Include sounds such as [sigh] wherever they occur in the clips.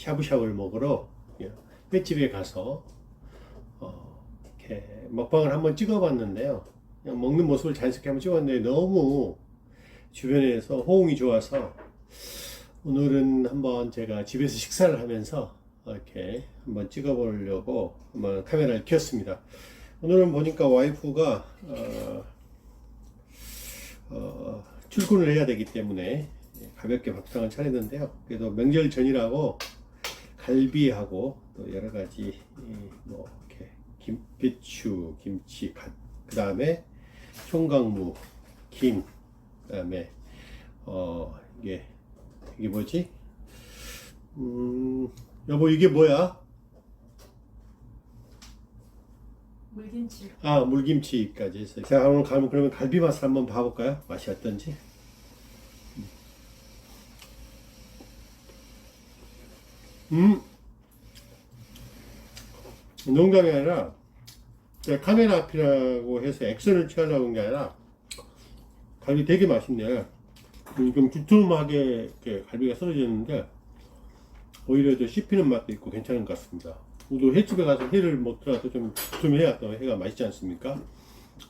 샤브샤브를 먹으러 예, 횟집에 가서 어, 이렇게 먹방을 한번 찍어봤는데요. 그냥 먹는 모습을 자연스럽게 한번 찍었는데 너무 주변에서 호응이 좋아서 오늘은 한번 제가 집에서 [laughs] 식사를 하면서 이렇게 한번 찍어보려고 한번 카메라를 켰습니다. 오늘은 보니까 와이프가 어, 어, 출근을 해야 되기 때문에 가볍게 밥상을 차리는데요. 그래도 명절 전이라고 갈비하고 또 여러 가지 이뭐 이렇게 김, 배추, 김치, 그 다음에 총각무, 김, 그 다음에 어 이게 이게 뭐지? 음 여보 이게 뭐야? 물김치 아 물김치까지 해서 자 오늘 가면 그러면 갈비 맛을 한번 봐볼까요? 맛이 어떤지. 음 농담이 아니라 카메라 앞이라고 해서 액션을 취하려고 한 게 아니라 갈비 되게 맛있네. 음, 좀 두툼하게 갈비가 썰어지는데 오히려 더 씹히는 맛도 있고 괜찮은 것 같습니다. 우리도 횟집에 가서 회를 먹더라도 좀 두툼해야 또 회가 맛있지 않습니까?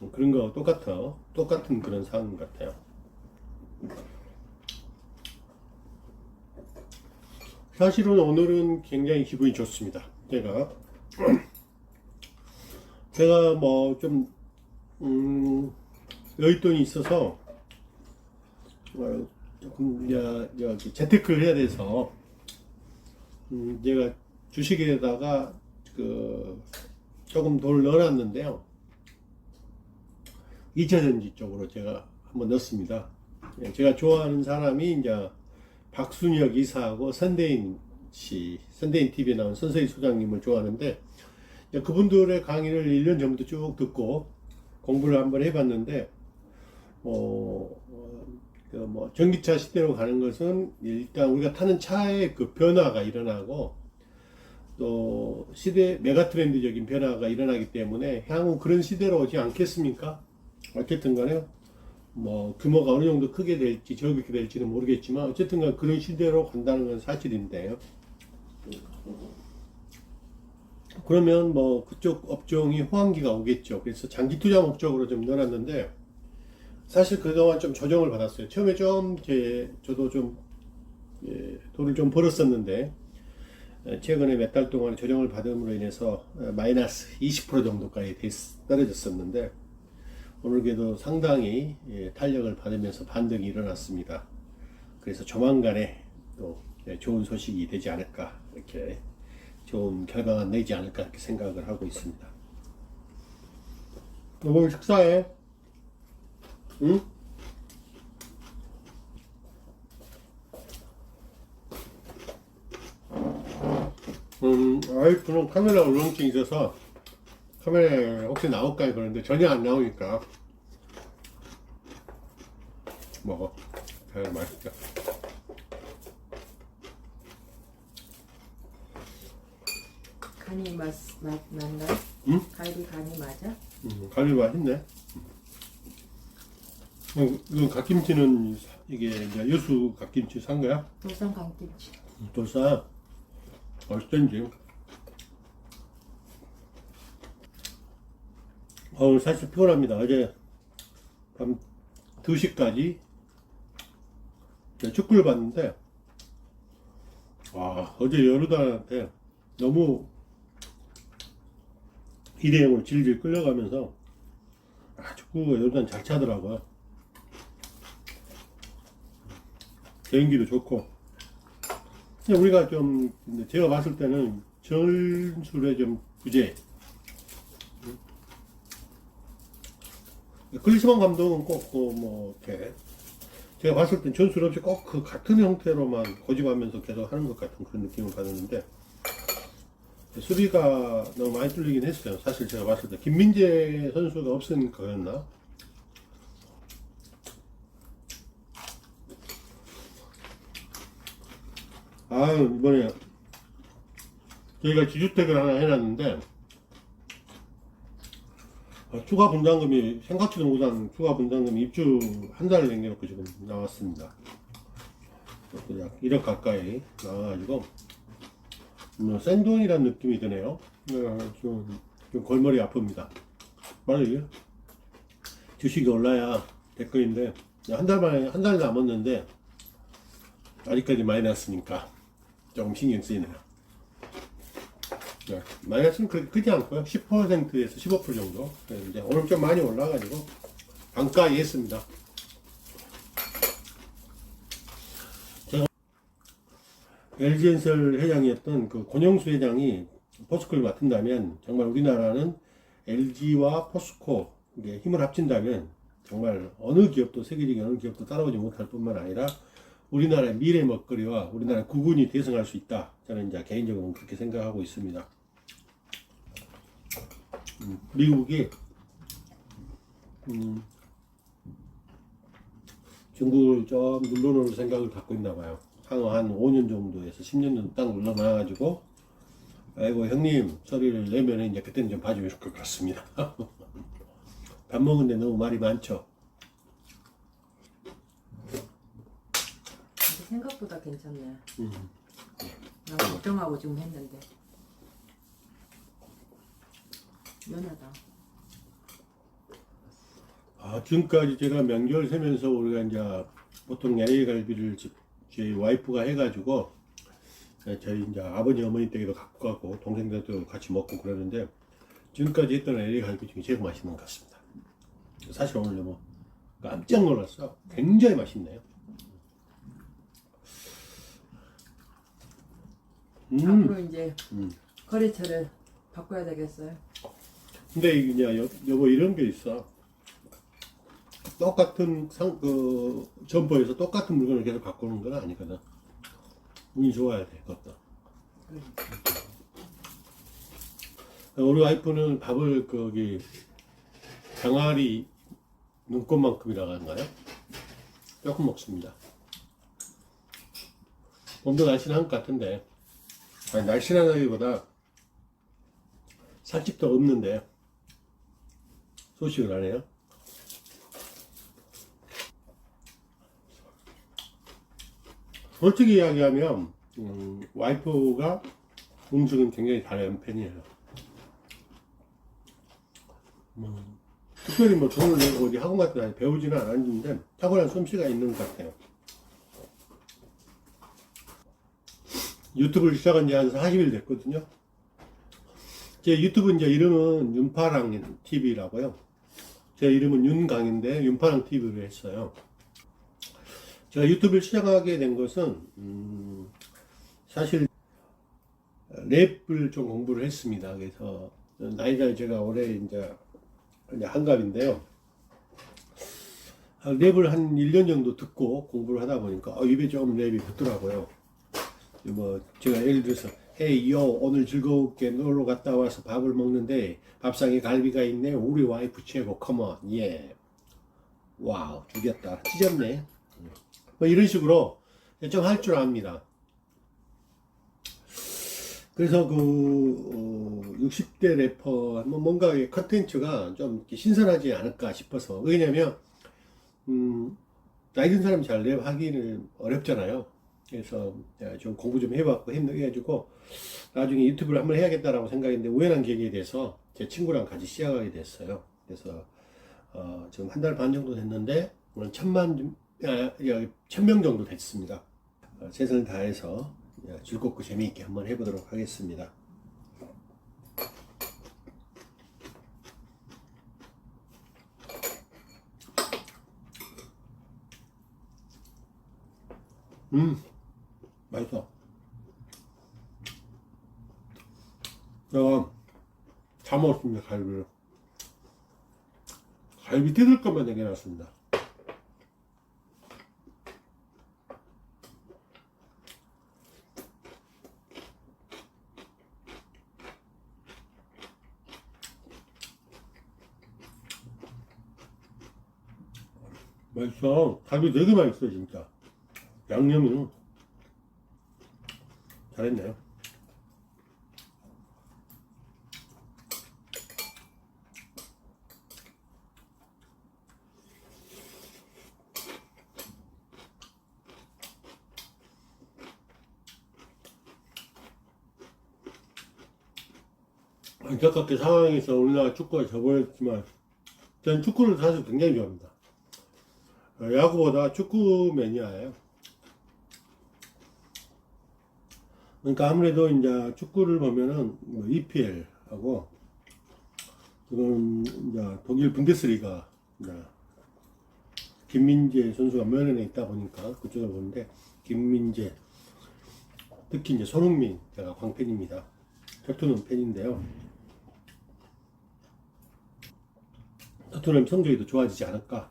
음, 그런 거 똑같아. 똑같은 그런 상황 같아요. 사실은 오늘은 굉장히 기분이 좋습니다. 제가 제가 뭐좀 음, 여윳돈이 있어서 어, 조금 야, 여기 재테크를 해야 돼서 음, 제가 주식에다가 그 조금 돈을 넣어놨는데요. 2차전지 쪽으로 제가 한번 넣습니다. 예, 제가 좋아하는 사람이 이제 박순혁 이사하고 선대인 씨, 선대인 TV에 나온 선서희 소장님을 좋아하는데 이제 그분들의 강의를 1년 전부터 쭉 듣고 공부를 한번 해봤는데 뭐, 어, 그 뭐 전기차 시대로 가는 것은 일단 우리가 타는 차의 그 변화가 일어나고 또 시대 메가 트렌드적인 변화가 일어나기 때문에 향후 그런 시대로 오지 않겠습니까? 어쨌든 간에 뭐 규모가 어느 정도 크게 될지 적게 될지는 모르겠지만 어쨌든 간 그런 시대로 간다는 건 사실인데요. 그러면 뭐 그쪽 업종이 호황기가 오겠죠. 그래서 장기 투자 목적으로 좀 넣어놨는데 사실 그동안 좀 조정을 받았어요. 처음에 좀 이렇게 저도 좀 예, 돈을 좀 벌었었는데 에, 최근에 몇 달 동안 조정을 받음으로 인해서 어, 마이너스 20% 정도까지 됐- 떨어졌었는데 오늘 그래도 상당히 예, 탄력을 받으면서 반등이 일어났습니다. 그래서 조만간에 또 예, 좋은 소식이 되지 않을까 이렇게 좋은 결과가 내지 않을까 이렇게 생각을 하고 있습니다. 여보 식사해. 응? 음, 와이프는 카메라 울렁증 있어서 카메라에 혹시 나올까 그러는데 전혀 안 나오니까 먹어. 잘 맛있다. 간이 맛, 맛 맞나? 응? 갈비 간이 맞아? 음, 갈비 맛있네. 음, 이거 갓김치는 이게 이제 여수 갓김치 산 거야? 도산 강김치 돌싸 맛있던지. 어, 사실 피곤합니다. 어제 밤 2시까지 축구를 봤는데, 와, 어제 여루단한테 너무 2대0으로 질질 끌려가면서, 아, 축구가 여루단 잘 차더라고요. 개인기도 좋고, 근데 우리가 좀 제가 봤을 때는 전술에 좀 부재. 클리스만 감독은 꼭뭐 이렇게 제가 봤을 땐 전술 없이 꼭 그 같은 형태로만 고집하면서 계속 하는 것 같은 그런 느낌을 받았는데 수비가 너무 많이 뚫리긴 했어요. 사실 제가 봤을 때 김민재 선수가 없으니까 그랬나? 아 이번에 저희가 지주택을 하나 해놨는데 아, 추가 분담금이 생각지도 못한 추가 분담금이 입주 한 달을 남겨놓고 지금 나왔습니다. 그냥 1억 가까이 나와가지고 뭐 생돈이라는 느낌이 드네요. 어, 좀, 좀 골머리 아픕니다. 빨리 주식이 올라야 댓글인데 한 달 만에 한 달 남았는데 아직까지 마이너스니까 조금 신경 쓰이네요. 네, 마이너스는 크지 않고요. 10%에서 15% 정도. 네, 이제 오늘 좀 많이 올라가지고 반가에 했습니다. LG엔설 회장이었던 그 권영수 회장이 포스코를 맡은다면 정말 우리나라는 LG와 포스코 힘을 합친다면 정말 어느 기업도 세계적인 어느 기업도 따라오지 못할 뿐만 아니라 우리나라의 미래 먹거리와 우리나라 국군이 대성할 수 있다. 저는 이제 개인적으로 그렇게 생각하고 있습니다. 음, 미국이 음, 중국을 좀 눌러놓을 생각을 갖고 있나 봐요. 향후 한 5년 정도에서 10년 정도 딱 눌러놔가지고 아이고 형님 소리를 내면 이제 그때는 좀 봐주면 좋을 것 같습니다. [laughs] 밥 먹는데 너무 말이 많죠. 생각보다 괜찮네. 음. 나 걱정하고 지금 했는데. 연하다. 아, 지금까지 제가 명절 세면서 우리가 이제 보통 LA 갈비를 집- 저희 와이프가 해가지고 예, 저희 이제 아버지 어머니 댁에도 갖고 가고 동생들도 같이 먹고 그러는데 지금까지 했던 LA 갈비 중에 제일 맛있는 것 같습니다. 사실 오늘 뭐 깜짝 놀랐어. 굉장히 맛있네요. 음, 앞으로 이제 음. 거래처를 바꿔야 되겠어요. 근데 이게 여, 여보 이런 게 있어. 똑같은 상, 그, 점포에서 똑같은 물건을 계속 오는 건 아니거든. 운이 좋아야 돼, 그것도. 우리 와이프는 밥을 거기, 병아리 눈꽃만큼이라고 하는가요? 조금 먹습니다. 몸도 날씬한 것 같은데, 아니, 날씬하다기보다 살집도 없는데, 소식을 안 해요. 솔직히 이야기하면 음, 와이프가 음식은 굉장히 잘하는 편이에요. 음, 특별히 뭐 돈을 내고 어디 학원 같은 데 배우지는 않았는데 탁월한 솜씨가 있는 것 같아요. 유튜브를 시작한 지 한 40일 됐거든요. 제 유튜브 이제 이름은 윤파랑 TV라고요. 제 이름은 윤강인데 윤파랑 TV를 했어요. 제가 유튜브를 시작하게 된 것은 음, 사실 랩을 좀 공부를 했습니다. 그래서 나이가 제가 올해 이제 한갑인데요. 아, 랩을 한 1년 정도 듣고 공부를 하다 보니까 어, 입에 좀 랩이 붙더라고요. 뭐 제가 예를 들어서 헤이 요 오늘 즐겁게 놀러 갔다 와서 밥을 먹는데 밥상에 갈비가 있네. 우리 와이프 최고. 컴온 예. 와우. 죽였다. 찢었네 뭐 이런 식으로 좀 할 줄 압니다. 그래서 그 어, 60대 래퍼 뭐 뭔가 이 컨텐츠가 좀 신선하지 않을까 싶어서. 왜냐면 음 나이 든 사람이 잘 랩하기는 어렵잖아요. 그래서 좀 공부 좀 해봤고 해가지고 나중에 유튜브를 한번 해야겠다라고 생각했는데 우연한 계기에 대해서 제 친구랑 같이 시작하게 됐어요. 그래서 어, 지금 한 달 반 정도 됐는데 오늘 천만 좀- 아, 천명 정도 됐습니다. 어, 최선을 다해서 예, 즐겁고 재미있게 한번 해보도록 하겠습니다. 음, 맛있어. 어, 다 먹었습니다, 갈비를. 갈비 뜯을 것만 남겨놨습니다. 맛있어. 갈비 되게 맛있어, 진짜. 양념이 잘했네요. 안타깝게 상황에서 우리나라 축구가 져버렸지만 저는 축구를 사실 굉장히 좋아합니다. 어, 야구보다 축구 매니아예요. 그러니까 아무래도 이제 축구를 보면은 뭐 EPL하고 지금 이제 독일 분데스리가 이제 김민재 선수가 면연에 있다 보니까 그쪽을 보는데 김민재 특히 이제 손흥민 제가 광팬입니다. 토트넘 팬인데요. 토트넘 성적이 더 좋아지지 않을까.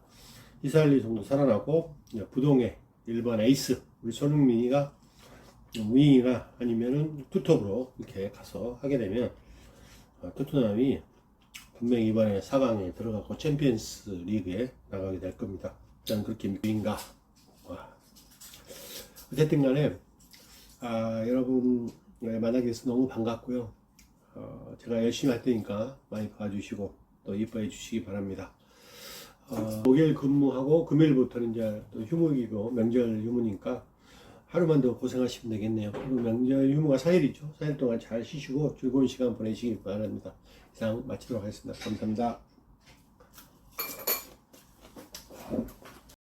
이사일리 정도 살아나고 부동의 일반 에이스 우리 손흥민이가 윙이나 아니면은 투톱으로 이렇게 가서 하게 되면 어, 토트넘이 분명히 이번에 4강에 들어가고 챔피언스 리그에 나가게 될 겁니다. 저는 그렇게 믿는가. 와. 어쨌든 간에 아, 여러분 네, 만나게 돼서 너무 반갑고요. 어, 제가 열심히 할 테니까 많이 봐주시고 또 이뻐해 주시기 바랍니다. 어, 목요일 근무하고 금요일부터는 이제 또 휴무이고 명절 휴무니까 하루만 더 고생하시면 되겠네요. 그리고 명절 휴무가 4일이죠. 4일 동안 잘 쉬시고 즐거운 시간 보내시길 바랍니다. 이상 마치도록 하겠습니다. 감사합니다.